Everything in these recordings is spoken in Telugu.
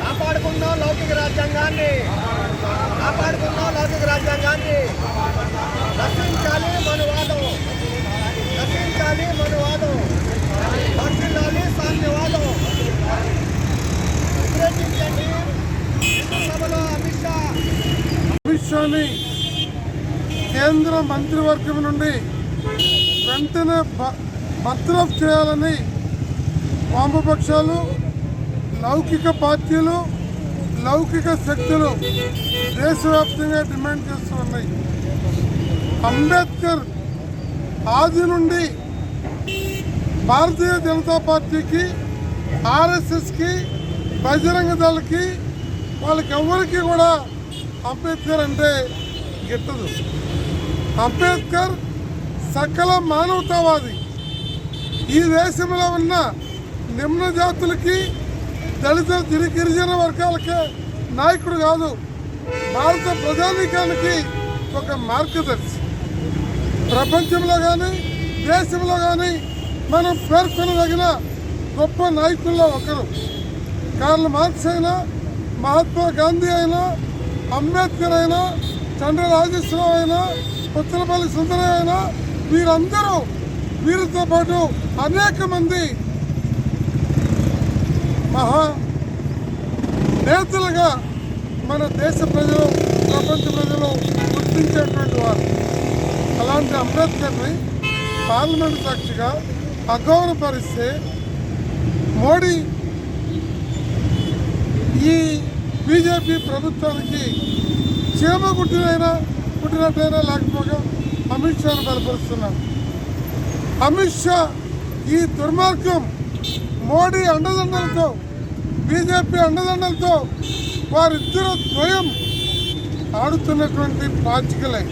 కాపాడుకున్నాం లౌకిక రాజ్యాంగాన్ని కాపాడుకున్నాం లౌకిక రాజ్యాంగాన్ని రక్షించాలి మనువాదం అమిత్ కేంద్ర మంత్రివర్గం నుండి వెంటనే బ- బర్తరఫ్ చేయాలని వామపక్షాలు లౌకిక పార్టీలు లౌకిక శక్తులు దేశవ్యాప్తంగా డిమాండ్ చేస్తున్నాయి అంబేద్కర్ ఆది నుండి భారతీయ జనతా పార్టీకి ఆర్ఎస్ఎస్కి బజరంగ దళకి వాళ్ళకి ఎవరికి కూడా అంబేద్కర్ అంటే గిట్టదు అంబేద్కర్ సకల మానవతావాది. ఈ దేశంలో ఉన్న నిమ్న జాతులకి దళిత గిరి గిరిజన వర్గాలకే నాయకుడు కాదు భారత ప్రజానీకానికి ఒక మార్గదర్శి. ప్రపంచంలో కానీ దేశంలో కానీ మనం పేర్కొనదగిన గొప్ప నాయకుల్లో ఒకరు. కార్ల మార్క్స్ అయినా మహాత్మా గాంధీ అయినా అంబేద్కర్ అయినా చంద్ర రాజేశ్వరరావు అయినా పుత్తలపల్లి సుందరయ్య అయినా వీరందరూ వీరితో పాటు అనేక మంది మహా నేతలుగా మన దేశ ప్రజలు ప్రపంచ ప్రజలు గుర్తించేటువంటి వారు. అలాంటి అంబేద్కర్ని పార్లమెంట్ సాక్షిగా అగౌరవపరిస్తే మోడీ ఈ బీజేపీ ప్రభుత్వానికి చీమ కుట్టినైనా పుట్టినట్టయినా లేకపోగా అమిత్ షాను బలపరుస్తున్నారు అమిత్ షా ఈ దుర్మార్గం మోడీ అండదండలతో బీజేపీ అండదండలతో వారిద్దరు ద్వయం ఆడుతున్నటువంటి పాచికలే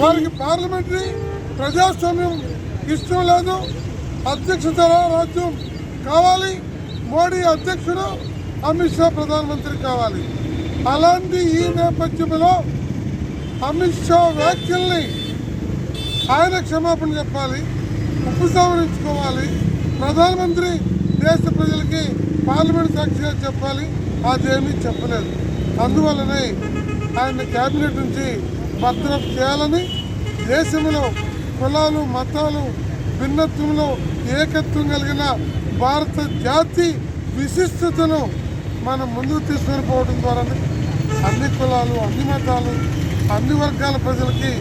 వారికి పార్లమెంటరీ ప్రజాస్వామ్యం ఇష్టం లేదు. అధ్యక్షత రాజ్యం కావాలి. మోడీ అధ్యక్షుడు అమిత్ షా ప్రధానమంత్రి కావాలి. అలాంటి ఈ నేపథ్యంలో అమిత్ షా వ్యాఖ్యల్ని ఆయన క్షమాపణ చెప్పాలి ఉపసంహరించుకోవాలి. ప్రధానమంత్రి దేశ ప్రజలకి పార్లమెంట్ సాక్షిగా చెప్పాలి అదేమీ చెప్పలేదు. అందువల్లనే ఆయన కేబినెట్ నుంచి భద్రత చేయాలని దేశంలో కులాలు మతాలు భిన్నత్వంలో ఏకత్వం కలిగిన భారత జాతి విశిష్టతను మనం ముందుకు తీసుకొని పోవడం ద్వారా అన్ని కులాలు అన్ని మతాలు అన్ని వర్గాల ప్రజలకి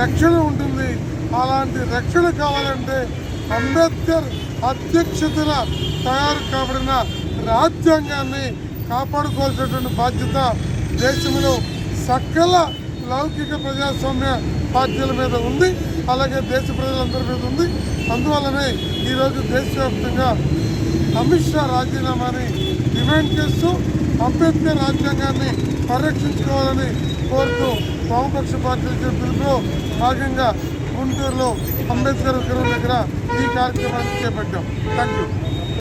రక్షణ ఉంటుంది. అలాంటి రక్షణ కావాలంటే అంబేద్కర్ అధ్యక్షతన తయారు కాబడిన రాజ్యాంగాన్ని కాపాడుకోవాల్సినటువంటి బాధ్యత దేశంలో సకల లౌకిక ప్రజాస్వామ్య పార్టీల మీద ఉంది. అలాగే దేశ ప్రజలందరి మీద ఉంది. అందువల్లనే ఈరోజు దేశవ్యాప్తంగా అమిత్ షా రాజీనామాని డిమాండ్ చేస్తూ అంబేద్కర్ రాజ్యాంగాన్ని పరిరక్షించుకోవాలని కోరుతూ వామపక్ష పార్టీ ఇచ్చిన పిలుపులో భాగంగా గుంటూరులో అంబేద్కర్ విగ్రహం దగ్గర ఈ కార్యక్రమాన్ని చేపట్టాం. Thank you